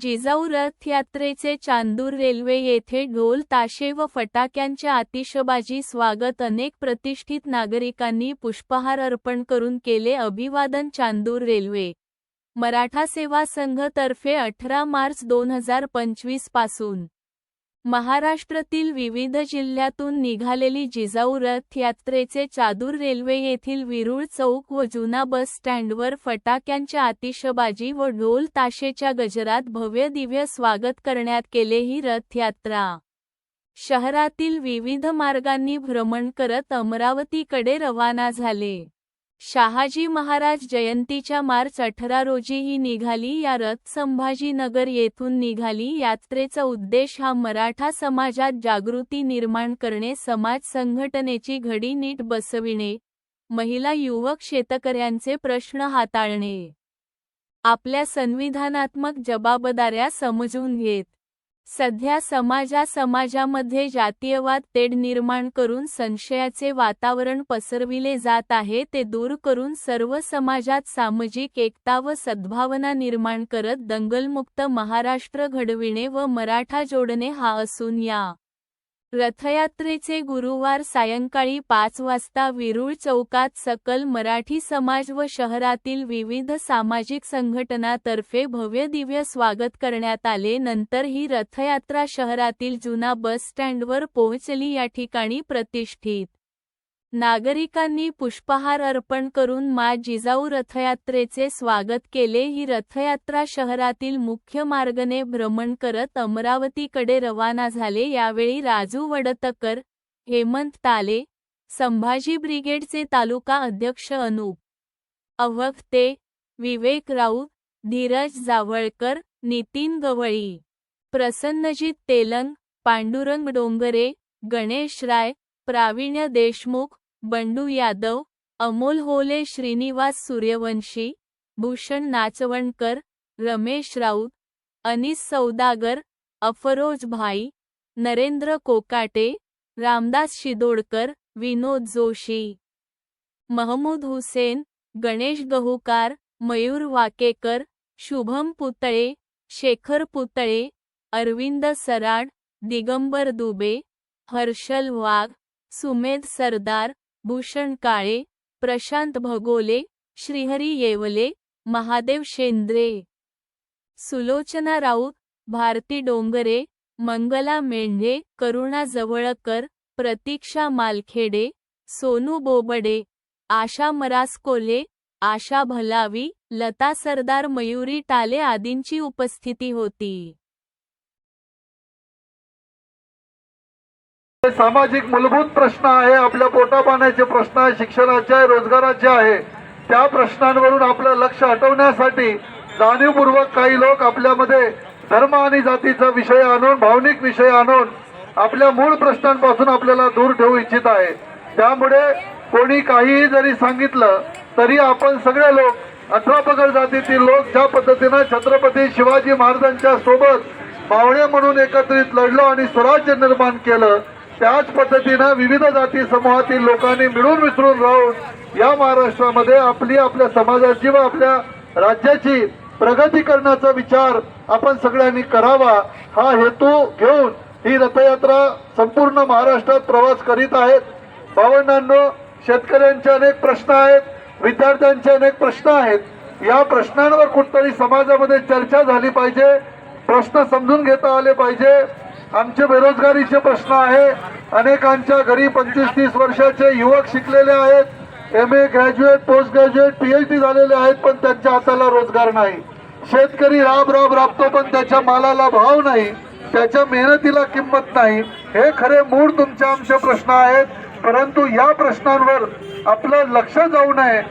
Jijau रथयात्रेचे Chandur railway येथे ढोल ताशे व फटाक्यांच्या आतिषबाजी स्वागत अनेक प्रतिष्ठित नागरिकांनी पुष्पहार अर्पण करून केले अभिवादन चांदूर रेल्वे. मराठा सेवा संघ तर्फे अठरा मार्च दोन हजार पंचवीसपासून. महाराष्ट्रातील विविध जिल्ह्यातून निघालेली जिजाऊ रथ यात्रेचे चादूर रेल्वे येथील विरुळ चौक व जुना बस स्टँडवर फटाक्यांच्या आतिषबाजी व ढोल ताशेच्या गजरात भव्य दिव्य स्वागत करण्यात केले ही रथयात्रा शहरातील विविध मार्गांनी भ्रमण करत अमरावतीकडे रवाना झाले. शहाजी महाराज जयंतीच्या मार्च अठरा रोजी ही निघाली या रथ संभाजीनगर येथून निघाली. यात्रेचा उद्देश हा मराठा समाजात जागृती निर्माण करणे समाज संघटनेची घडी नीट बसविणे महिला युवक शेतकऱ्यांचे प्रश्न हाताळणे. आपल्या संविधानात्मक जबाबदाऱ्या समजून घेत सध्या समाजा समाजामध्ये जातीयवाद तेढ निर्माण करून संशयाचे वातावरण पसरविले जात आहे ते दूर करून सर्व समाजात सामाजिक एकता व सद्भावना निर्माण करत दंगलमुक्त महाराष्ट्र घडविणे व मराठा जोडणे हा असून या रथयात्रेचे गुरुवार सायंकाळी पाच वाजता विरुळ चौकात सकल मराठी समाज व शहरातील विविध सामाजिक संघटनातर्फे भव्य दिव्य स्वागत करण्यात आले. नंतर ही रथयात्रा शहरातील जुना बस स्टँडवर पोहोचली. या ठिकाणी प्रतिष्ठित नागरिकांनी पुष्पहार अर्पण करून मा जिजाऊ रथयात्रेचे स्वागत केले. ही रथयात्रा शहरातील मुख्य मार्गने भ्रमण करत अमरावतीकडे रवाना झाले. यावेळी राजू वडतकर हेमंत ताले संभाजी ब्रिगेडचे तालुका अध्यक्ष अनुप अवघते विवेक राऊत धीरज जावळकर नितीन गवळी प्रसन्नजीत तेलंग पांडुरंग डोंगरे गणेश राय प्रावीण्य देशमुख बंडू यादव अमोल होले श्रीनिवास सूर्यवंशी भूषण नाचवणकर रमेश राऊत अनिस सौदागर अफरोज भाई नरेंद्र कोकाटे रामदास शिदोडकर विनोद जोशी. महमूद हुसेन गणेश गहुकार मयूर वाकेकर शुभम पुतळे शेखर पुतळे अरविंद सराड दिगंबर दुबे हर्षल वाघ सुमेध सरदार भूषण काळे प्रशांत भगोले श्रीहरी येवले महादेव शेंद्रे. सुलोचना राऊत भारती डोंगरे मंगला मेंढे करुणा जवळकर प्रतीक्षा मालखेडे सोनू बोबडे आशा मरासकोले आशा भलावी लता सरदार मयुरी टाले आदींची उपस्थिती होती. सामाजिक मूलभूत प्रश्न आहे आपल्या पोटापाण्याचे प्रश्न आहे शिक्षणाचे आहे रोजगाराचे आहे. त्या प्रश्नांवरून आपलं लक्ष हटवण्यासाठी जाणीवपूर्वक काही लोक आपल्यामध्ये धर्म आणि जातीचा विषय आणून भावनिक विषय आणून आपल्या मूळ प्रश्नांपासून आपल्याला दूर ठेवू इच्छित आहे. त्यामुळे कोणी काहीही जरी सांगितलं तरी आपण सगळे लोक अठरा पगड जातीतील लोक ज्या पद्धतीनं छत्रपती शिवाजी महाराजांच्या सोबत पावणे म्हणून एकत्रित लढलो आणि स्वराज्य निर्माण केलं त्याच पद्धतीनं विविध जाती समूहातील लोकांनी मिळून मिसळून राहून या महाराष्ट्रामध्ये आपली आपल्या समाजाची व आपल्या राज्याची प्रगती करण्याचा विचार आपण सगळ्यांनी करावा. हा हेतू घेऊन ही रथयात्रा संपूर्ण महाराष्ट्रात प्रवास करीत आहेत. भावंडांनो शेतकऱ्यांचे अनेक प्रश्न आहेत विद्यार्थ्यांचे अनेक प्रश्न आहेत. या प्रश्नांवर कुठतरी समाजामध्ये चर्चा झाली पाहिजे प्रश्न समजून घेता आले पाहिजे. आमचे बेरोजगारीचे प्रश्न आहे. अनेकांच्या घरी पंचवीस तीस वर्षाचे युवक शिकलेले आहेत. M A graduate post graduate PhD झालेले आहेत पण त्यांच्या हाताला रोजगार नाही. शेतकरी राब राब राबतो पण त्याच्या मालाला भाव नाही. त्याच्या मेहनतीला किंमत नाही. हे खरे मूळ तुमचे आमचे प्रश्न आहेत. परंतु या प्रश्नांवर आपलं लक्ष जाऊ नये.